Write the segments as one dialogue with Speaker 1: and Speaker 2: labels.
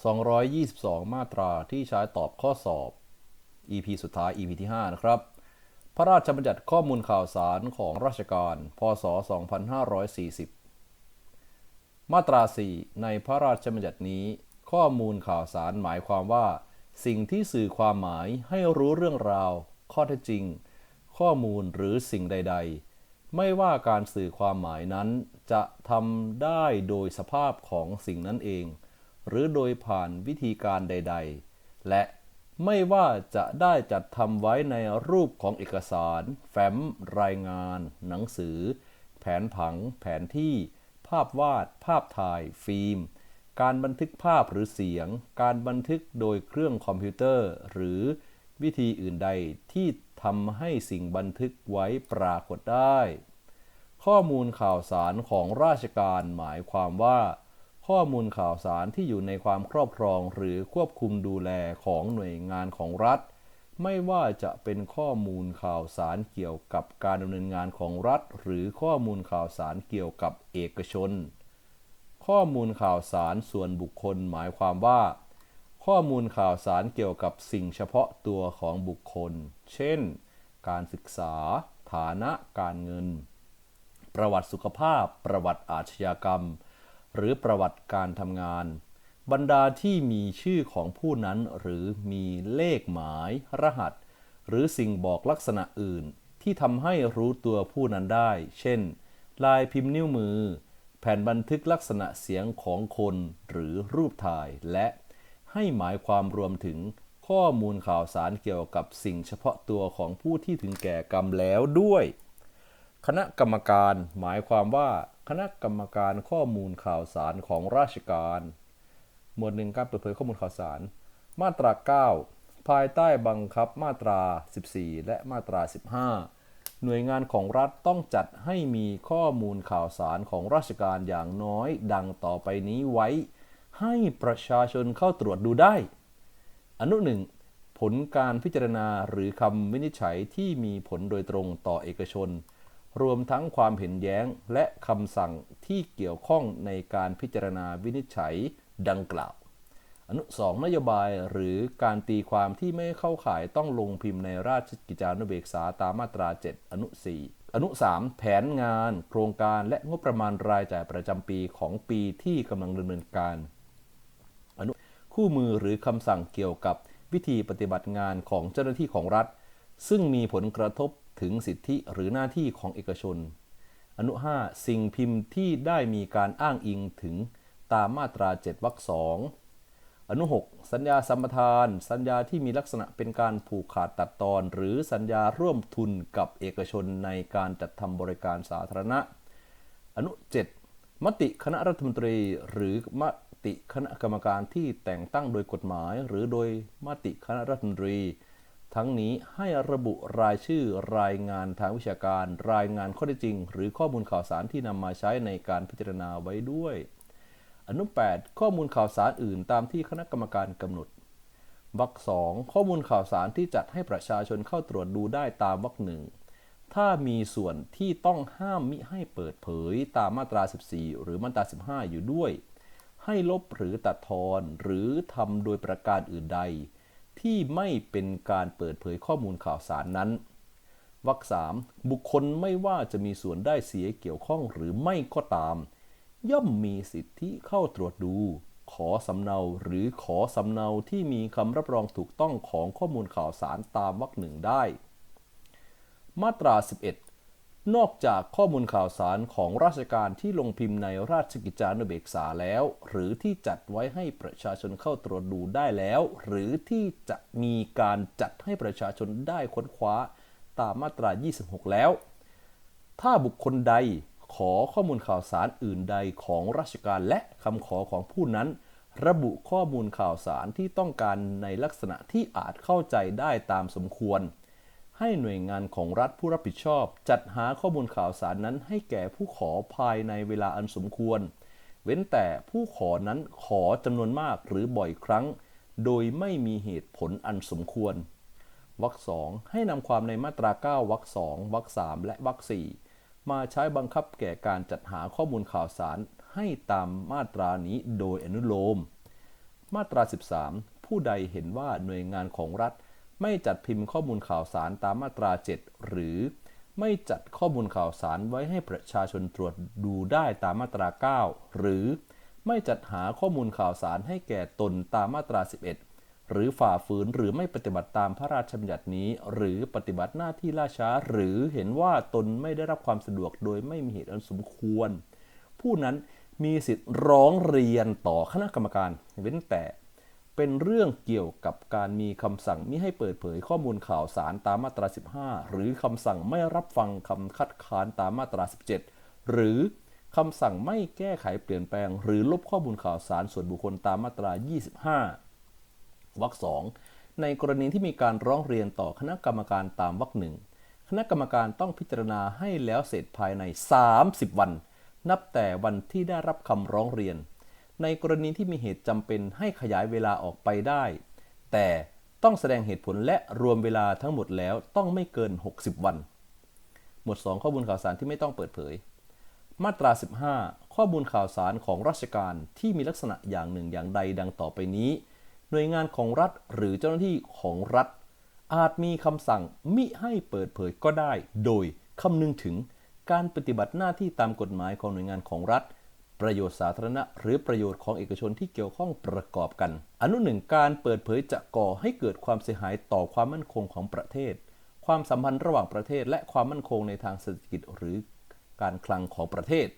Speaker 1: 222 มาตราที่ใช้ตอบข้อสอบ EP สุดท้าย EP ที่ 5 นะครับ พระราชบัญญัติข้อมูลข่าวสารของราชการ พศ 2540 มาตรา 4 ในพระราชบัญญัตินี้ ข้อมูลข่าวสารหมายความว่า สิ่งที่สื่อความหมายให้รู้เรื่องราว ข้อเท็จจริง ข้อมูลหรือสิ่งใด ๆ ไม่ว่าการสื่อความหมายนั้นจะทำได้โดยสภาพของสิ่งนั้นเอง หรือโดยผ่านวิธีการใด ๆ และไม่ว่าจะได้จัดทำไว้ในรูปของเอกสาร แฟ้ม รายงาน หนังสือ แผนผัง แผนที่ ภาพวาด ภาพถ่าย ฟิล์ม การบันทึกภาพหรือเสียง การบันทึกโดยเครื่องคอมพิวเตอร์ หรือวิธีอื่นใดที่ทำให้สิ่งบันทึกไว้ปรากฏได้ ข้อมูลข่าวสารของราชการหมายความว่า ข้อมูลข่าวสารที่อยู่ในความครอบครองหรือควบคุมดูแลของหน่วยงานของรัฐ ไม่ว่าจะเป็นข้อมูลข่าวสารเกี่ยวกับการดำเนินงานของรัฐ หรือข้อมูลข่าวสารเกี่ยวกับเอกชน ข้อมูลข่าวสารส่วนบุคคลหมายความว่า ข้อมูลข่าวสารเกี่ยวกับสิ่งเฉพาะตัวของบุคคล เช่น การศึกษา ฐานะการเงิน ประวัติสุขภาพ ประวัติอาชญากรรม หรือประวัติการทำงาน บรรดาที่มีชื่อของผู้นั้นหรือมีเลขหมาย รหัส หรือสิ่งบอกลักษณะอื่น ที่ทำให้รู้ตัวผู้นั้นได้ เช่น ลายพิมพ์นิ้วมือ แผ่นบันทึกลักษณะเสียงของคนหรือรูปถ่ายและให้หมายความรวมถึงข้อมูลข่าวสารเกี่ยวกับสิ่งเฉพาะตัวของผู้ที่ถึงแก่กรรมแล้วด้วย คณะกรรมการหมายความว่า คณะกรรมการข้อมูลข่าวสารของราชการ หมวดหนึ่งการเปิดเผยข้อมูลข่าวสาร มาตรา 9 ภายใต้บังคับมาตรา 14 และมาตรา 15 หน่วยงานของรัฐต้องจัดให้มีข้อมูลข่าวสารของราชการอย่างน้อยดังต่อไปนี้ไว้ ให้ประชาชนเข้าตรวจดูได้ อนุหนึ่งผลการพิจารณาหรือคำวินิจฉัยที่มีผลโดยตรงต่อเอกชน รวมทั้งความเห็นแย้งและคำสั่งที่เกี่ยวข้องในการพิจารณาวินิจฉัยดังกล่าว อนุสองนโยบายหรือการตีความที่ไม่เข้าข่ายต้องลงพิมพ์ในราชกิจจานุเบกษาตามมาตรา 7 อนุ 4 อนุ 3 แผนงาน โครงการและงบประมาณรายจ่ายประจำปีของปีที่กำลังดำเนินการ อนุคู่มือหรือคำสั่งเกี่ยวกับวิธีปฏิบัติงานของเจ้าหน้าที่ของรัฐ ซึ่งมีผลกระทบ ถึงสิทธิหรือหน้าที่ของเอกชน อนุ 5 สิ่งพิมพ์ที่ได้มีการอ้างอิงถึงตามมาตรา 7วรรคสองอนุ 6 สัญญาสัมปทาน สัญญาที่มีลักษณะเป็นการผูกขาดตัดตอน หรือสัญญาร่วมทุนกับเอกชนในการจัดทำบริการสาธารณะ อนุ 7 มติคณะรัฐมนตรีหรือมติคณะกรรมการที่แต่งตั้งโดยกฎหมาย หรือโดยมติคณะรัฐมนตรี ทั้งนี้ให้ระบุรายชื่อรายงานทางวิชาการ รายงานข้อเท็จจริง หรือข้อมูลข่าวสารที่นำมาใช้ในการพิจารณาไว้ด้วย อนุ 8 ข้อมูลข่าวสารอื่นตามที่คณะกรรมการกำหนดวรรคสองข้อมูลข่าวสารที่จัดให้ประชาชนเข้าตรวจดูได้ตามวรรคหนึ่งถ้ามีส่วนที่ต้องห้ามมิให้เปิดเผยตามมาตรา 14 หรือมาตรา 15 อยู่ด้วย ให้ลบหรือตัดทอนหรือทำโดยประการอื่นใด ที่ไม่เป็นการเปิดเผยข้อมูลข่าวสารนั้นวรรคสามบุคคลไม่ว่าจะมีส่วนได้เสียเกี่ยวข้องหรือไม่ก็ตาม ย่อมมีสิทธิเข้าตรวจดู ขอสำเนาหรือขอสำเนาที่มีคำรับรองถูกต้องของข้อมูลข่าวสารตามวรรคหนึ่งได้ มาตรา 11 นอกจากข้อมูลข่าวสารของราชการที่ลงพิมพ์ในราชกิจจานุเบกษาแล้ว หรือที่จัดไว้ให้ประชาชนเข้าตรวจดูได้แล้ว หรือที่จะมีการจัดให้ประชาชนได้ค้นคว้าตามมาตรา 26 แล้ว ถ้าบุคคลใดขอข้อมูลข่าวสารอื่นใดของราชการและคำขอของผู้นั้น ระบุข้อมูลข่าวสารที่ต้องการในลักษณะที่อาจเข้าใจได้ตามสมควร ให้หน่วยงานของรัฐผู้รับผิดชอบ จัดหาข้อมูลข่าวสารนั้นให้แก่ผู้ขอภายในเวลาอันสมควร เว้นแต่ผู้ขอนั้นขอจำนวนมากหรือบ่อยครั้ง โดยไม่มีเหตุผลอันสมควรวรรคสองให้นำความในมาตรา 9วรรคสองวรรคสามและวรรคสี่มาใช้บังคับแก่การจัดหาข้อมูลข่าวสารให้ตามมาตรานี้โดยอนุโลม มาตรา 13 ผู้ใดเห็นว่าหน่วยงานของรัฐ ไม่จัดพิมพ์ข้อมูลข่าวสารตามมาตรา 7 หรือไม่จัดข้อมูลข่าวสารไว้ให้ประชาชนตรวจดูได้ตามมาตรา 9 หรือไม่จัดหาข้อมูลข่าวสารให้แก่ตนตามมาตรา 11 หรือฝ่าฝืนหรือไม่ปฏิบัติตามพระราชบัญญัตินี้ หรือปฏิบัติหน้าที่ล่าช้า หรือเห็นว่าตนไม่ได้รับความสะดวกโดยไม่มีเหตุอันสมควร ผู้นั้นมีสิทธิ์ร้องเรียนต่อคณะกรรมการเว้นแต่ เป็นเรื่องเกี่ยวกับการมีคำสั่งมิให้เปิดเผยข้อมูลข่าวสารตามมาตรา 15 หรือคำสั่งไม่รับฟังคำคัดค้านตามมาตรา 17 หรือคำสั่งไม่แก้ไขเปลี่ยนแปลง หรือลบข้อมูลข่าวสารส่วนบุคคลตามมาตรา 25 วรรคสองในกรณีที่มีการร้องเรียนต่อคณะกรรมการตามวรรคหนึ่งคณะกรรมการต้องพิจารณาให้แล้วเสร็จภายใน 30 วัน นับแต่วันที่ได้รับคำร้องเรียน ในกรณีที่มีเหตุจำเป็นให้ขยายเวลาออกไปได้ แต่ต้องแสดงเหตุผลและรวมเวลาทั้งหมดแล้วต้องไม่เกิน 60 วัน หมวด 2 ข้อมูลข่าวสารที่ไม่ต้องเปิดเผย มาตรา 15 ข้อมูลข่าวสารของราชการที่มีลักษณะอย่างหนึ่งอย่างใดดังต่อไปนี้ หน่วยงานของรัฐหรือเจ้าหน้าที่ของรัฐ อาจมีคำสั่งมิให้เปิดเผยก็ได้ โดยคำนึงถึงการปฏิบัติหน้าที่ตามกฎหมายของหน่วยงานของรัฐ ประโยชน์สาธารณะ หรือประโยชน์ของเอกชนที่เกี่ยวข้องประกอบกัน อนุหนึ่งการเปิดเผยจะก่อให้เกิดความเสียหายต่อความมั่นคงของประเทศ ความสัมพันธ์ระหว่างประเทศ และความมั่นคงในทางเศรษฐกิจหรือการคลังของประเทศ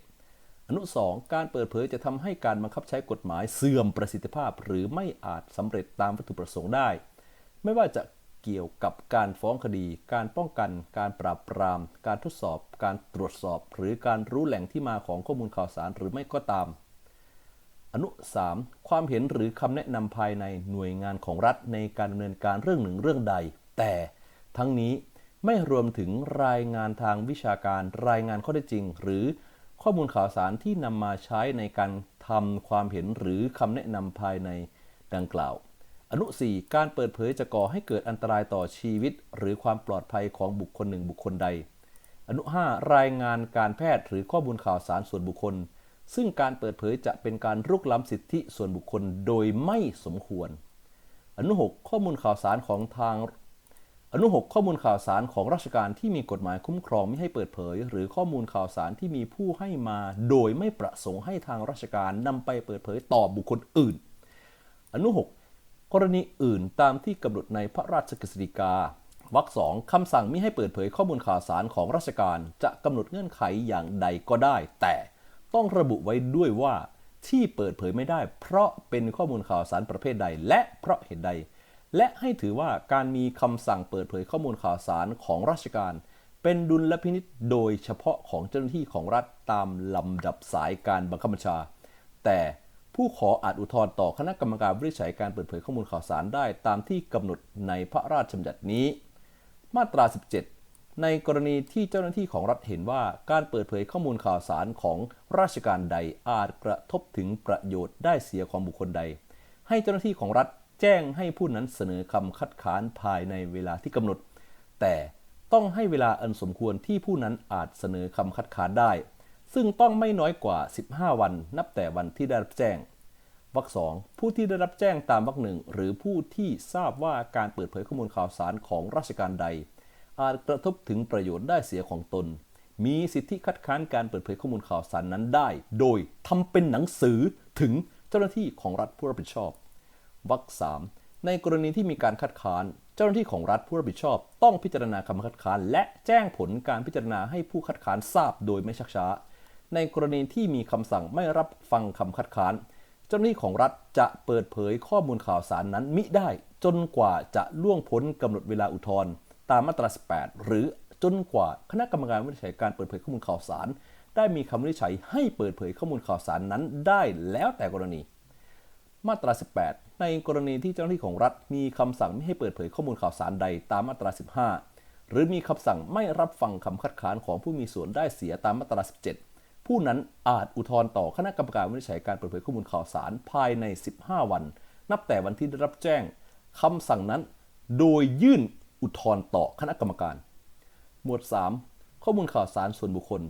Speaker 1: อนุ 2 การเปิดเผยจะทำให้การบังคับใช้กฎหมายเสื่อมประสิทธิภาพ หรือไม่อาจสำเร็จตามวัตถุประสงค์ได้ ไม่ว่าจะ เกี่ยวกับการฟ้องคดี การป้องกัน การปราบปราม การทดสอบ การตรวจสอบ หรือการรู้แหล่งที่มาของข้อมูลข่าวสารหรือไม่ก็ตาม อนุ 3 ความเห็นหรือคำแนะนำภายในหน่วยงานของรัฐในการดำเนินการเรื่องหนึ่งเรื่องใด แต่ทั้งนี้ไม่รวมถึงรายงานทางวิชาการ รายงานข้อเท็จจริง หรือข้อมูลข่าวสารที่นำมาใช้ในการทำความเห็นหรือคำแนะนำภายในดังกล่าว อนุ 4 การเปิดเผยจะก่อให้เกิดอันตรายต่อชีวิต หรือความปลอดภัยของบุคคลหนึ่งบุคคลใด อนุ 5 รายงานการแพทย์หรือข้อมูลข่าวสารส่วนบุคคล ซึ่งการเปิดเผยจะเป็นการรุกล้ำสิทธิส่วนบุคคลโดยไม่สมควร อนุ 6 ข้อมูลข่าวสารของทางอนุ 6 ข้อมูลข่าวสารของราชการที่มีกฎหมายคุ้มครองไม่ให้เปิดเผย หรือข้อมูลข่าวสารที่มีผู้ให้มา โดยไม่ประสงค์ให้ทางราชการนำไปเปิดเผยต่อบุคคลอื่น อนุ 6 กรณีอื่นตามที่กำหนดในพระราชกฤษฎีกาวรรคสองคำสั่งมิให้เปิดเผยข้อมูลข่าวสารของราชการ จะกำหนดเงื่อนไขอย่างใดก็ได้ แต่ต้องระบุไว้ด้วยว่าที่เปิดเผยไม่ได้ เพราะเป็นข้อมูลข่าวสารประเภทใด และเพราะเหตุใด และให้ถือว่าการมีคำสั่งเปิดเผยข้อมูลข่าวสารของราชการ เป็นดุลพินิษโดยเฉพาะของเจ้าหน้าที่ของรัฐตามลำดับสายการบังคับบัญชา แต่ ผู้ขออาจอุทธรณ์ต่อคณะกรรมการวิจัยการเปิดเผยข้อมูลข่าวสารได้ตามที่กำหนดในพระราชบัญญัตินี้ มาตรา 17 ในกรณีที่เจ้าหน้าที่ของรัฐเห็นว่าการเปิดเผยข้อมูลข่าวสารของราชการใดอาจกระทบถึงประโยชน์ได้เสียของบุคคลใด ให้เจ้าหน้าที่ของรัฐแจ้งให้ผู้นั้นเสนอคำคัดค้านภายในเวลาที่กำหนด แต่ต้องให้เวลาอันสมควรที่ผู้นั้นอาจเสนอคำคัดค้านได้ ซึ่งต้องไม่น้อยกว่า 15 วัน นับแต่วันที่ได้รับแจ้งวรรคสองผู้ที่ได้รับแจ้งตามวรรคหนึ่งหรือผู้ที่ทราบว่าการเปิดเผยข้อมูลข่าวสารของราชการใด อาจกระทบถึงประโยชน์ได้เสียของตน มีสิทธิคัดค้านการเปิดเผยข้อมูลข่าวสารนั้นได้ โดยทำเป็นหนังสือถึงเจ้าหน้าที่ของรัฐผู้รับผิดชอบวรรคสามในกรณีที่มีการคัดค้าน เจ้าหน้าที่ของรัฐผู้รับผิดชอบ ต้องพิจารณาคำคัดค้านและแจ้งผลการพิจารณาให้ผู้คัดค้านทราบโดยไม่ชักช้า ในกรณีที่มีคำสั่งไม่รับฟังคำคัดค้าน เจ้าหน้าที่ของรัฐจะเปิดเผยข้อมูลข่าวสารนั้นมิได้ จนกว่าจะล่วงพ้นกำหนดเวลาอุทธรณ์ตามมาตรา 18 หรือจนกว่าคณะกรรมการวินิจฉัยการเปิดเผยข้อมูลข่าวสาร ได้มีคำวินิจฉัยให้เปิดเผยข้อมูลข่าวสารนั้นได้แล้วแต่กรณี มาตรา 18 ในกรณีที่เจ้าหน้าที่ของรัฐมีคำสั่งไม่ให้เปิดเผยข้อมูลข่าวสารใดตามมาตรา 15 หรือมีคำสั่งไม่รับฟังคำคัดค้านของผู้มีส่วนได้เสียตามมาตรา 17 ผู้นั้นอาจอุทธรณ์ต่อคณะกรรมการวินิจฉัยการเปิดเผยข้อมูลข่าวสารภายใน 15 วัน นับแต่วันที่ได้รับแจ้งคำสั่งนั้น โดยยื่นอุทธรณ์ต่อคณะกรรมการ หมวด 3 ข้อมูลข่าวสารส่วนบุคคล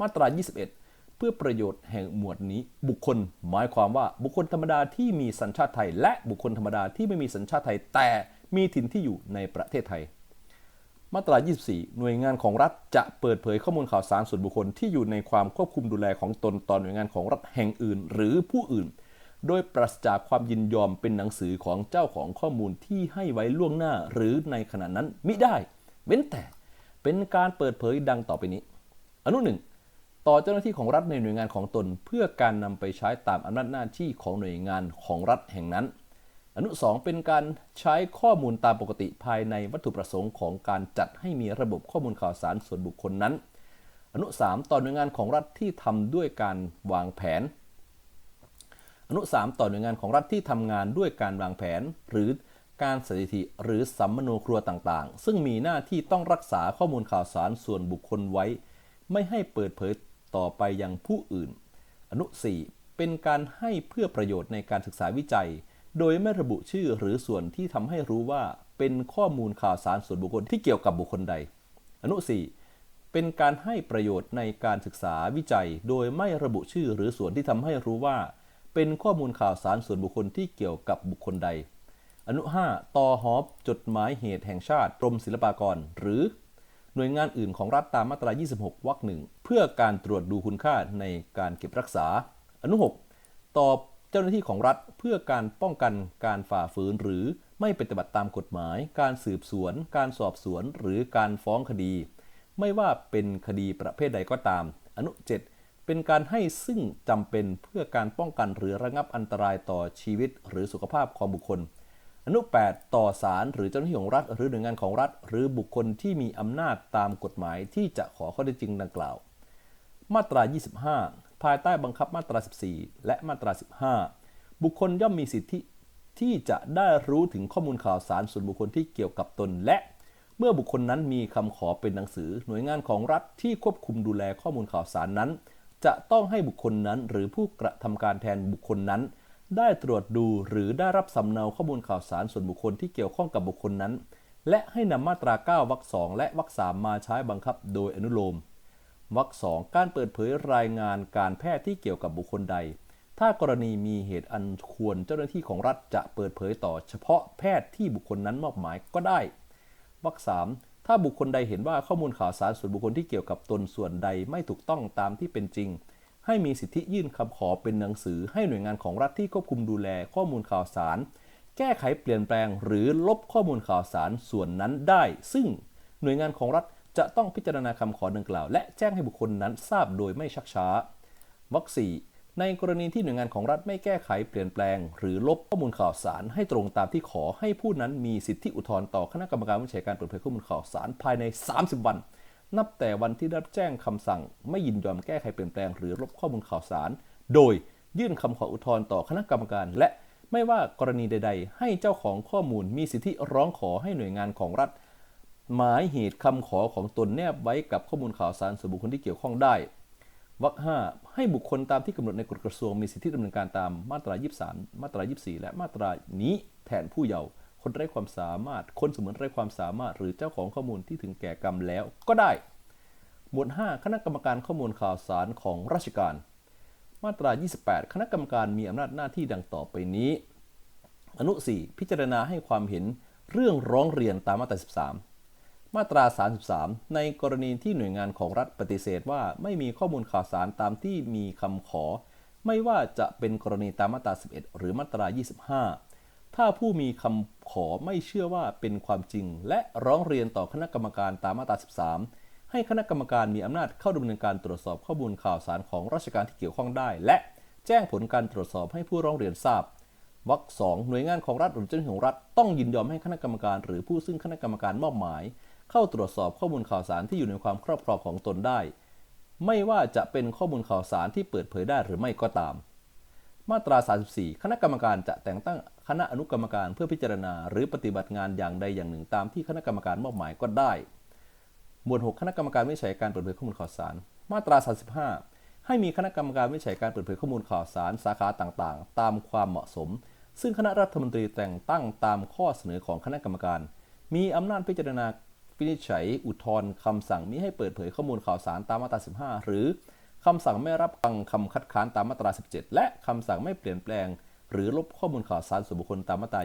Speaker 1: มาตรา 21 เพื่อประโยชน์แห่งหมวดนี้ บุคคล หมายความว่าบุคคลธรรมดาที่มีสัญชาติไทย และบุคคลธรรมดาที่ไม่มีสัญชาติไทย แต่มีถิ่นที่อยู่ในประเทศไทย มาตรา 24 หน่วยงานของรัฐจะเปิดเผยข้อมูลข่าวสารส่วนบุคคลที่อยู่ในความควบคุมดูแลของตนต่อหน่วยงานของรัฐแห่งอื่น หรือผู้อื่น โดยปราศจากความยินยอมเป็นหนังสือของเจ้าของข้อมูลที่ให้ไว้ล่วงหน้าหรือในขณะนั้นมิได้ เว้นแต่เป็นการเปิดเผยดังต่อไปนี้ อนุหนึ่งต่อเจ้าหน้าที่ของรัฐในหน่วยงานของตน เพื่อการนำไปใช้ตามอำนาจหน้าที่ของหน่วยงานของรัฐแห่งนั้น อนุ 2 เป็นการใช้ข้อมูลตามปกติภายในวัตถุประสงค์ของการจัดให้มีระบบข้อมูลข่าวสารส่วนบุคคลนั้น อนุ 3 ต่อหน่วยงานของรัฐที่ทำด้วยการวางแผน อนุ 3 ต่อหน่วยงานของรัฐที่ทำงานด้วยการวางแผน หรือการสถิติหรือสัมมโนครัวต่างๆ ซึ่งมีหน้าที่ต้องรักษาข้อมูลข่าวสารส่วนบุคคลไว้ ไม่ให้เปิดเผยต่อไปยังผู้อื่น อนุ 4 เป็นการให้เพื่อประโยชน์ในการศึกษาวิจัย โดยไม่ระบุชื่อหรือส่วนที่ทำให้รู้ว่าเป็นข้อมูลข่าวสารส่วนบุคคลที่เกี่ยวกับบุคคลใด อนุ 4 เป็นการให้ประโยชน์ในการศึกษาวิจัย โดยไม่ระบุชื่อหรือส่วนที่ทำให้รู้ว่า เป็นข้อมูลข่าวสารส่วนบุคคลที่เกี่ยวกับบุคคลใด อนุ 5ต่อหอบจดหมายเหตุแห่งชาติกรมศิลปากร หรือ หน่วยงานอื่นของรัฐตามมาตรา 26 วรรคหนึ่งเพื่อการตรวจดูคุณค่าในการเก็บรักษา อนุ 6ต่อ เจ้าหน้าที่ของรัฐเพื่อการป้องกันการฝ่าฝืนหรือไม่ปฏิบัติตามกฎหมาย การสืบสวน การสอบสวน หรือการฟ้องคดี ไม่ว่าเป็นคดีประเภทใดก็ตาม อนุ 7 เป็นการให้ซึ่งจำเป็นเพื่อการป้องกันหรือระงับอันตรายต่อชีวิต หรือสุขภาพของบุคคล อนุ 8 ต่อศาลหรือเจ้าหน้าที่ของรัฐ หรือหน่วยงานของรัฐ หรือบุคคลที่มีอำนาจตามกฎหมายที่จะขอข้อเท็จจริงดังกล่าว มาตรา 25 ภายใต้บังคับมาตรา 14 และมาตรา 15 บุคคลย่อมมีสิทธิที่จะได้รู้ถึงข้อมูลข่าวสารส่วนบุคคลที่เกี่ยวกับตนและ เมื่อบุคคลนั้นมีคำขอเป็นหนังสือ หน่วยงานของรัฐที่ควบคุมดูแลข้อมูลข่าวสารนั้น จะต้องให้บุคคลนั้นหรือผู้กระทำการแทนบุคคลนั้น ได้ตรวจดูหรือได้รับสำเนาข้อมูลข่าวสารส่วนบุคคลที่เกี่ยวข้องกับบุคคลนั้น และให้นำมาตรา 9วรรคสองและวรรคสามมาใช้บังคับโดยอนุโลม วรรคสองการเปิดเผยรายงานการแพทย์ที่เกี่ยวกับบุคคลใด ถ้ากรณีมีเหตุอันควรเจ้าหน้าที่ของรัฐจะเปิดเผยต่อเฉพาะแพทย์ที่บุคคลนั้นมอบหมายก็ได้วรรคสามถ้าบุคคลใดเห็นว่าข้อมูลข่าวสารส่วนบุคคลที่เกี่ยวกับตนส่วนใดไม่ถูกต้องตามที่เป็นจริง ให้มีสิทธิยื่นคำขอเป็นหนังสือให้หน่วยงานของรัฐที่ควบคุมดูแลข้อมูลข่าวสาร แก้ไขเปลี่ยนแปลงหรือลบข้อมูลข่าวสารส่วนนั้นได้ ซึ่งหน่วยงานของรัฐ จะต้องพิจารณาคำขอดังกล่าว และแจ้งให้บุคคลนั้นทราบโดยไม่ชักช้าวรรคสี่ในกรณีที่หน่วยงานของรัฐไม่แก้ไขเปลี่ยนแปลง หรือลบข้อมูลข่าวสารให้ตรงตามที่ขอให้ผู้นั้นมีสิทธิอุทธรณ์ต่อคณะกรรมการวิจัยการเปิดเผยข้อมูลข่าวสารภายใน 30 วัน นับแต่วันที่ได้รับแจ้งคำสั่ง ไม่ยินยอมแก้ไขเปลี่ยนแปลง หรือลบข้อมูลข่าวสาร โดยยื่นคำขออุทธรณ์ต่อคณะกรรมการ และไม่ว่ากรณีใด ๆ ให้เจ้าของข้อมูลมีสิทธิร้องขอให้หน่วยงานของรัฐ หมายเหตุคำขอของตนแนบไว้กับข้อมูลข่าวสารส่วนบุคคลที่เกี่ยวข้องได้วรรคห้าให้บุคคลตามที่กำหนดในกฎกระทรวงมีสิทธิดำเนินการตามมาตรา 23 มาตรา 24 และมาตรานี้แทนผู้เยาว์คนไร้ความสามารถ คนเสมือนไร้ความสามารถ หรือเจ้าของข้อมูลที่ถึงแก่กรรมแล้วก็ได้ หมวด 5 คณะกรรมการข้อมูลข่าวสารของราชการ มาตรา 28 คณะกรรมการมีอำนาจหน้าที่ดังต่อไปนี้ อนุ 4 พิจารณาให้ความเห็นเรื่องร้องเรียนตามมาตรา 13 มาตรา 33 ในกรณีที่หน่วยงานของรัฐปฏิเสธว่าไม่มีข้อมูลข่าวสารตามที่มีคำขอ ไม่ว่าจะเป็นกรณีตามมาตรา 11 หรือมาตรา 25 ถ้าผู้มีคำขอไม่เชื่อว่าเป็นความจริง และร้องเรียนต่อคณะกรรมการตามมาตรา 13 ให้คณะกรรมการมีอำนาจเข้าดำเนินการตรวจสอบข้อมูลข่าวสารของราชการที่เกี่ยวข้องได้ และแจ้งผลการตรวจสอบให้ผู้ร้องเรียนทราบวรรคสองหน่วยงานของรัฐหรือเจ้าหน้าที่ของรัฐต้องยินยอมให้คณะกรรมการ หรือผู้ซึ่งคณะกรรมการมอบหมาย เข้าตรวจสอบข้อมูลข่าวสารที่อยู่ในความครอบครองของตนได้ ไม่ว่าจะเป็นข้อมูลข่าวสารที่เปิดเผยได้หรือไม่ก็ตาม มาตรา 34 คณะกรรมการจะแต่งตั้งคณะอนุกรรมการเพื่อพิจารณา หรือปฏิบัติงานอย่างใดอย่างหนึ่งตามที่คณะกรรมการมอบหมายก็ได้ หมวด 6 คณะกรรมการวิจัยการเปิดเผยข้อมูลข่าวสาร มาตรา 35 ให้มีคณะกรรมการวิจัยการเปิดเผยข้อมูลข่าวสารสาขาต่างๆ ตามความเหมาะสม ซึ่งคณะรัฐมนตรีแต่งตั้งตามข้อเสนอของคณะกรรมการ มีอำนาจพิจารณา วินิจฉัยอุทธรณ์คำสั่งมิให้เปิดเผยข้อมูลข่าวสารตามมาตรา 15 หรือคำสั่งไม่รับฟังคำคัดค้านตามมาตรา 17 และคำสั่งไม่เปลี่ยนแปลง หรือลบข้อมูลข่าวสารส่วนบุคคลตามมาตรา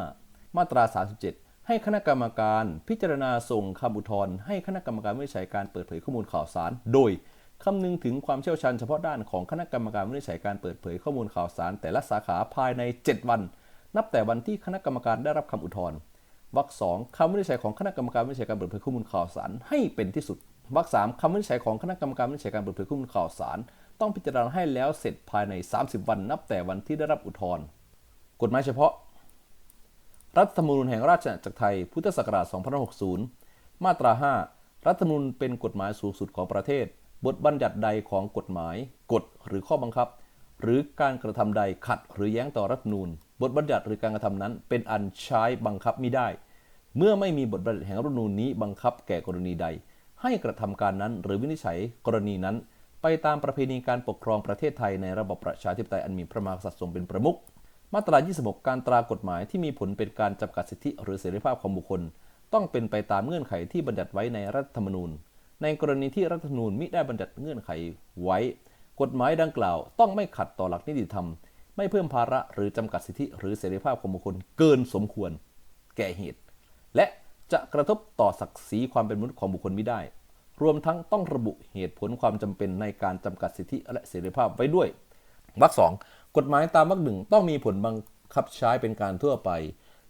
Speaker 1: 25 มาตรา 37 ให้คณะกรรมการพิจารณาส่งคำอุทธรณ์ให้คณะกรรมการวินิจฉัยการเปิดเผยข้อมูลข่าวสาร โดยคำนึงถึงความเชี่ยวชาญเฉพาะด้านของคณะกรรมการวินิจฉัยการเปิดเผยข้อมูลข่าวสาร แต่ละสาขาภายใน 7 วัน นับแต่วันที่คณะกรรมการได้รับคำอุทธรณ์ วรรคสองคำวินิจฉัยของคณะกรรมการวินิจฉัยการเปิดเผยข้อมูลข่าวสารให้เป็นที่สุดวรรคสามคำวินิจฉัยของคณะกรรมการวินิจฉัยการเปิดเผยข้อมูลข่าวสาร ต้องพิจารณาให้แล้วเสร็จภายใน 30 วันนับแต่วันที่ได้รับอุทธรณ์กฎหมายเฉพาะ รัฐธรรมนูญแห่งราชอาณาจักรไทย พุทธศักราช2560 มาตรา 5 รัฐธรรมนูญเป็นกฎหมายสูงสุดของประเทศ บทบัญญัติใดของกฎหมาย กฎหรือข้อบังคับ หรือการกระทำใดขัดหรือแย้งต่อรัฐธรรมนูญ บทบัญญัติหรือการกระทำนั้น เป็นอันใช้บังคับมิได้ เมื่อไม่มีบทบัญญัติแห่งรัฐนูญนี้บังคับแก่กรณีใด ให้กระทำการนั้นหรือวินิจฉัยกรณีนั้น ไปตามประเพณีการปกครองประเทศไทยในระบบประชาธิปไตยอันมีพระมหากษัตริย์ทรงเป็นประมุขมาตรา 26 การตรากฎหมายที่มีผลเป็นการจำกัดสิทธิหรือเสรีภาพของบุคคล ต้องเป็นไปตามเงื่อนไขที่บัญญัติไว้ในรัฐธรรมนูญ ในกรณีที่รัฐธรรมนูญมิได้บัญญัติเงื่อนไขไว้ กฎหมายดังกล่าวต้องไม่ขัดต่อหลักนิติธรรม ไม่เพิ่มภาระหรือจำกัดสิทธิหรือเสรีภาพของบุคคลเกินสมควรแก่เหตุ และจะกระทบต่อศักดิ์ศรีความเป็นมนุษย์ของบุคคลไม่ได้ รวมทั้งต้องระบุเหตุผลความจำเป็นในการจำกัดสิทธิและเสรีภาพไว้ด้วยวรรคสองกฎหมายตามวรรคหนึ่งต้องมีผลบังคับใช้เป็นการทั่วไป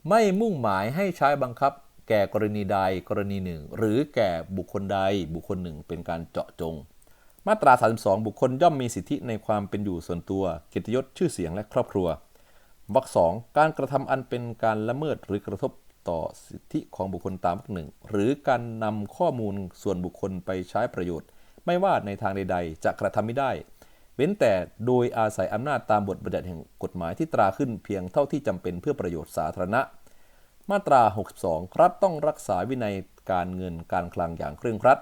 Speaker 1: ไม่มุ่งหมายให้ใช้บังคับ แก่กรณีใดกรณีหนึ่ง หรือแก่บุคคลใดบุคคลหนึ่งเป็นการเจาะจง มาตรา 32 บุคคลย่อมมีสิทธิในความเป็นอยู่ส่วนตัวเกียรติยศชื่อเสียงและครอบครัววรรคสองการกระทำอันเป็นการละเมิดหรือกระทบต่อสิทธิของบุคคลตามวรรคหนึ่งหรือการนำข้อมูลส่วนบุคคลไปใช้ประโยชน์ ไม่ว่าในทางใด ๆ จะกระทำไม่ได้ เว้นแต่โดยอาศัยอำนาจตามบทบัญญัติแห่งกฎหมายที่ตราขึ้นเพียงเท่าที่จำเป็นเพื่อประโยชน์สาธารณะ มาตรา 62 รัฐต้องรักษาวินัยการเงินการคลังอย่างเคร่งครัด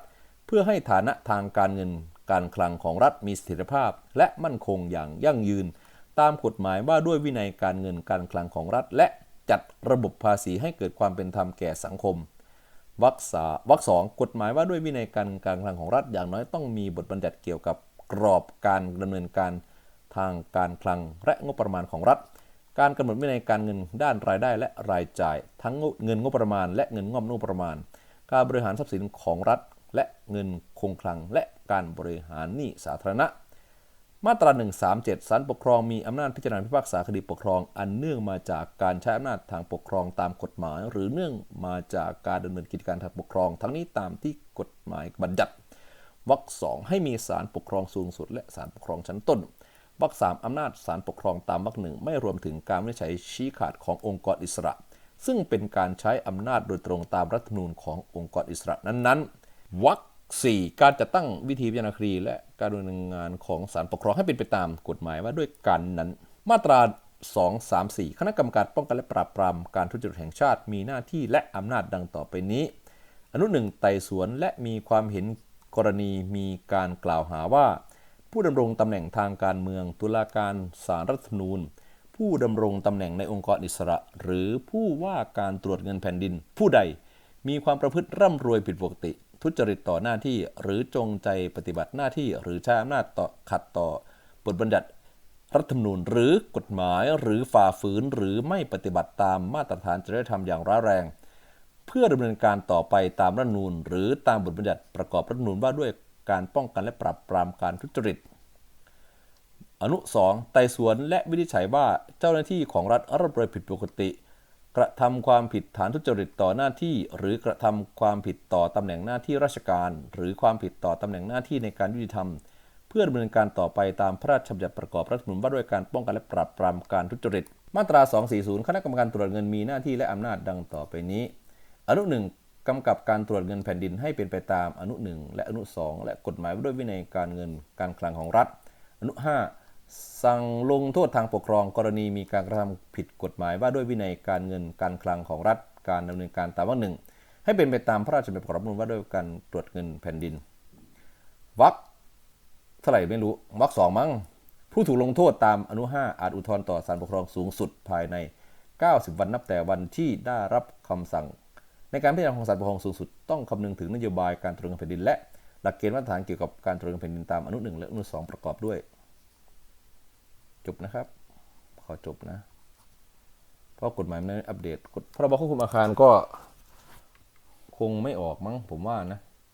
Speaker 1: เพื่อให้ฐานะทางการเงิน การคลังของรัฐมีเสถียรภาพ และมั่นคงอย่างยั่งยืน ตามกฎหมายว่าด้วยวินัยการเงินการคลังของรัฐ และจัดระบบภาษีให้เกิดความเป็นธรรมแก่สังคมวรรคสาวรรคสองกฎหมายว่าด้วยวินัยการการคลังของรัฐอย่างน้อยต้องมีบทบัญญัติเกี่ยวกับกรอบการดำเนินการทางการคลังและงบประมาณของรัฐ การกำหนดวินัยการเงินด้านรายได้และรายจ่าย ทั้งเงินงบประมาณ และเงินงอมงบประมาณ การบริหารทรัพย์สินของรัฐ และเงินคงคลังและการบริหารหนี้สาธารณะ มาตรา 137ศาลปกครองมีอำนาจพิจารณาพิพากษาคดีปกครอง อันเนื่องมาจากการใช้อำนาจทางปกครองตามกฎหมาย หรือเนื่องมาจากการดำเนินกิจการทางปกครอง ทั้งนี้ตามที่กฎหมายบัญญัติวรรคสองให้มีศาลปกครองสูงสุด และศาลปกครองชั้นต้นวรรคสามอำนาจศาลปกครองตามวรรคหนึ่งไม่รวมถึงการวินิจฉัยชี้ขาดขององค์กรอิสระ ซึ่งเป็นการใช้อำนาจโดยตรงตามรัฐธรรมนูญขององค์กรอิสระนั้นๆ วรรคสี่การจัดตั้งวิธีพิจารณาคดีและการดำเนินงานของศาลปกครองให้เป็นไปตามกฎหมายว่าด้วยการนั้น มาตรา 2 3 4 คณะกรรมการป้องกันและปราบปรามการทุจริตแห่งชาติมีหน้าที่และอำนาจดังต่อไปนี้ อนุหนึ่งไต่สวนและมีความเห็นกรณีมีการกล่าวหาว่า ผู้ดำรงตำแหน่งทางการเมืองตุลาการศาลรัฐธรรมนูญ ผู้ดำรงตำแหน่งในองค์กรอิสระ หรือผู้ว่าการตรวจเงินแผ่นดิน ผู้ใดมีความประพฤติร่ำรวยผิดปกติ ทุจริตต่อหน้าที่หรือจงใจปฏิบัติหน้าที่หรือใช้อำนาจต่อขัดต่อบทบัญญัติรัฐธรรมนูญหรือกฎหมายหรือฝ่าฝืนหรือไม่ปฏิบัติตามมาตรฐานจริยธรรมอย่างร้ายแรง เพื่อดำเนินการต่อไปตามรัฐธรรมนูญ หรือตามบทบัญญัติประกอบรัฐธรรมนูญว่าด้วยการป้องกันและปราบปรามการทุจริต อนุ 2 ไต่สวนและวินิจฉัยว่าเจ้าหน้าที่ของรัฐรับรวยผิดปกติ กระทำความผิดฐานทุจริตต่อหน้าที่ หรือกระทำความผิดต่อตำแหน่งหน้าที่ราชการ หรือความผิดต่อตำแหน่งหน้าที่ในการยุติธรรม เพื่อดำเนินการต่อไปตามพระราชบัญญัติประกอบรัฐธรรมนูญว่าด้วยการป้องกันและปราบปรามการทุจริต มาตรา 240 คณะกรรมการตรวจเงินมีหน้าที่และอำนาจดังต่อไปนี้ อนุหนึ่งกำกับการตรวจเงินแผ่นดินให้เป็นไปตามอนุหนึ่งและอนุสองและกฎหมายว่าด้วยวินัยการเงินการคลังของรัฐ อนุ5 สั่งลงโทษทางปกครองกรณีมีการกระทำผิดกฎหมายว่าด้วยวินัยการเงินการคลังของรัฐการดำเนินการตามวรรคหนึ่งให้เป็นไปตามพระราชบัญญัติประกอบรัฐมนูญว่าด้วยการตรวจเงินแผ่นดินวรรคเท่าไหร่ไม่รู้วรรคสองมั้งผู้ถูกลงโทษตามอนุ5อาจอุทธรณ์ต่อศาลปกครองสูงสุดภายใน 90 วันนับแต่วันที่ได้รับคำสั่ง ในการพิจารณาของศาลปกครองสูงสุดต้องคำนึงถึงนโยบายการตรวจเงินแผ่นดินและหลักเกณฑ์มาตรฐานเกี่ยวกับการตรวจเงินแผ่นดินตามอนุหนึ่งและอนุสองประกอบด้วย จบนะครับ ขอจบนะ เพราะกฎหมายมันอัปเดตกฎพรบควบคุมอาคารก็คงไม่ออกมั้งผมว่านะ